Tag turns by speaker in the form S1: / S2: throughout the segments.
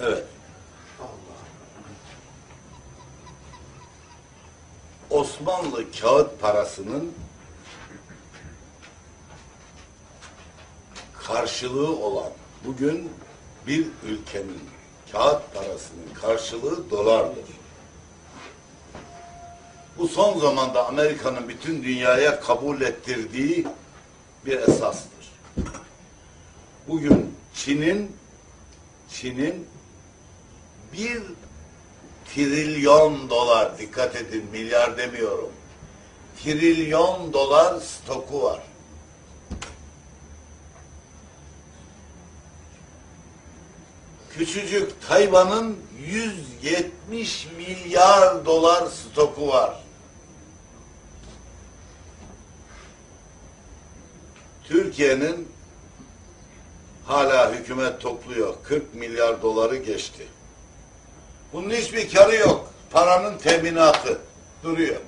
S1: Evet. Osmanlı kağıt parasının karşılığı olan bugün bir ülkenin kağıt parasının karşılığı dolardır. Bu son zamanda Amerika'nın bütün dünyaya kabul ettirdiği bir esastır. Bugün Çin'in Çin'in bir trilyon dolar, dikkat edin milyar demiyorum, trilyon dolar stoku var. Küçücük Tayvan'ın 170 milyar dolar stoku var. Türkiye'nin hala hükümet topluyor. 40 milyar doları geçti. Bunun hiçbir karı yok. Paranın teminatı duruyor.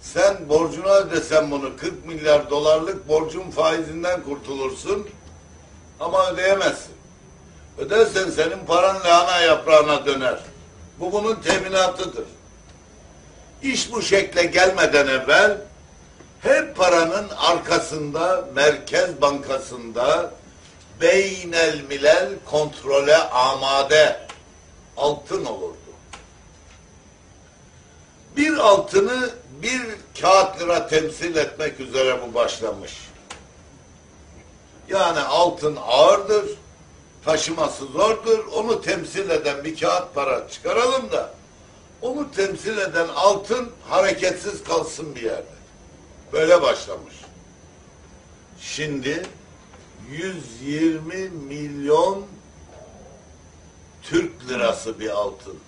S1: Sen borcunu ödesen bunu 40 milyar dolarlık borcun faizinden kurtulursun ama ödeyemezsin. Ödersen senin paran lahana yaprağına döner. Bu bunun teminatıdır. İş bu şekle gelmeden evvel her paranın arkasında Merkez Bankası'nda beynel milel kontrole amade altın olurdu. Bir altını bir kağıt lira temsil etmek üzere bu başlamış. Yani altın ağırdır, taşıması zordur, onu temsil eden bir kağıt para çıkaralım da onu temsil eden altın hareketsiz kalsın bir yerde. Böyle başlamış. Şimdi 120 milyon Türk lirası bir altın.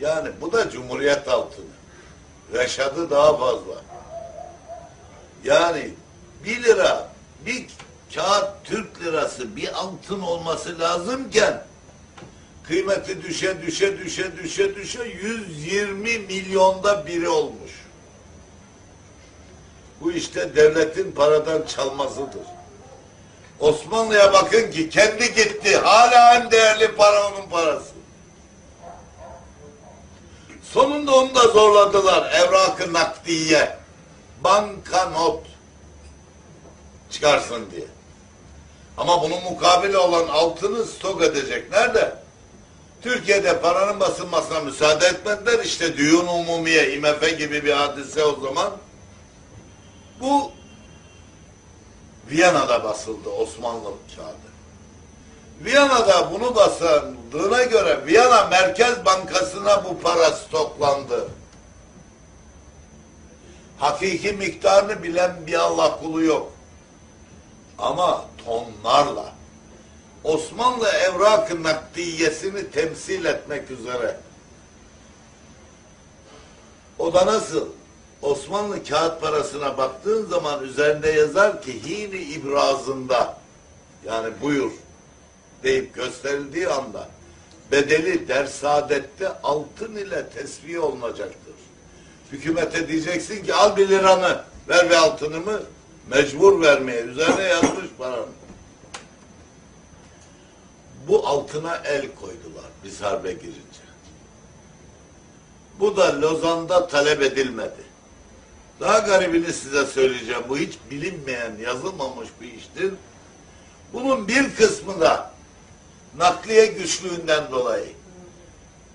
S1: Yani bu da Cumhuriyet altını. Reşadı daha fazla. Yani bir lira, bir kağıt Türk lirası bir altın olması lazımken kıymeti düşe düşe düşe düşe düşe 120 milyonda biri olmuş. Bu işte devletin paradan çalmasıdır. Osmanlı'ya bakın ki kendi gitti. Hala en değerli para onun parası. Sonunda onu da zorladılar. Evrakı nakdiye. Banka not çıkarsın diye. Ama bunun mukabili olan altını stok edecek. Nerede? Türkiye'de paranın basılmasına müsaade etmediler. İşte düğün umumiye, IMF gibi bir hadise o zaman. Bu Viyana'da basıldı Osmanlı kağıdı. Viyana'da bunu basıldığına göre Viyana Merkez Bankası'na bu para stoklandı. Hakiki miktarını bilen bir Allah kulu yok. Ama tonlarla Osmanlı evrak nakdiyesini temsil etmek üzere. O da nasıl? Osmanlı kağıt parasına baktığın zaman üzerinde yazar ki hini ibrazında yani buyur deyip gösterildiği anda bedeli dersadette altın ile tesviye olunacaktır. Hükümete diyeceksin ki al bir liranı ver bir altınımı mecbur vermeye üzerine yazmış paranı. Bu altına el koydular biz harbe girince. Bu da Lozan'da talep edilmedi. Daha garibini size söyleyeceğim. Bu hiç bilinmeyen, yazılmamış bir iştir. Bunun bir kısmı da nakliye güçlüğünden dolayı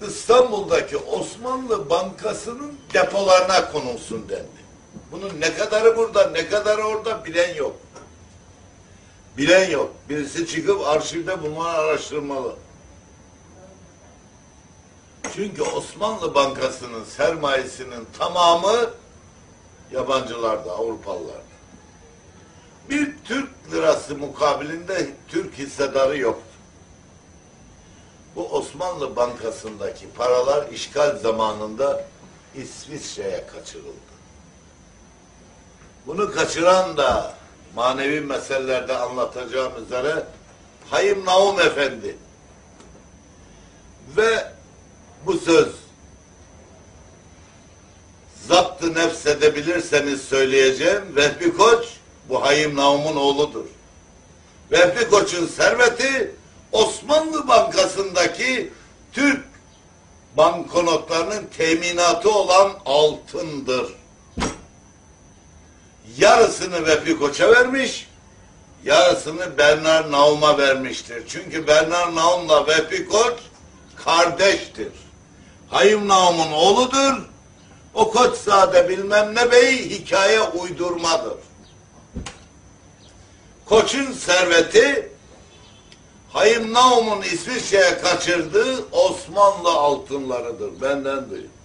S1: İstanbul'daki Osmanlı Bankası'nın depolarına konulsun dendi. Bunun ne kadarı burada, ne kadarı orada bilen yok. Bilen yok. Birisi çıkıp arşivde bunları araştırmalı. Çünkü Osmanlı Bankası'nın sermayesinin tamamı yabancılarda, Avrupalılarda. Bir Türk lirası mukabilinde Türk hissedarı yoktu. Bu Osmanlı Bankası'ndaki paralar işgal zamanında İsviçre'ye kaçırıldı. Bunu kaçıran da manevi meselelerde anlatacağım üzere Hayım Naum Efendi ve bu söz söyleyeceğim. Vehbi Koç bu Hayım Naum'un oğludur. Vehbi Koç'un serveti Osmanlı Bankası'ndaki Türk banknotlarının teminatı olan altındır. Yarısını Vehbi Koç'a vermiş, yarısını Bernard Naum'a vermiştir. Çünkü Bernard Naum'la Vehbi Koç kardeştir. Hayım Naum'un oğludur. O Koçzade bilmem ne bey hikaye uydurmadır. Koç'un serveti Hayım Naum'un İsviçre'ye kaçırdığı Osmanlı altınlarıdır. Benden duyun.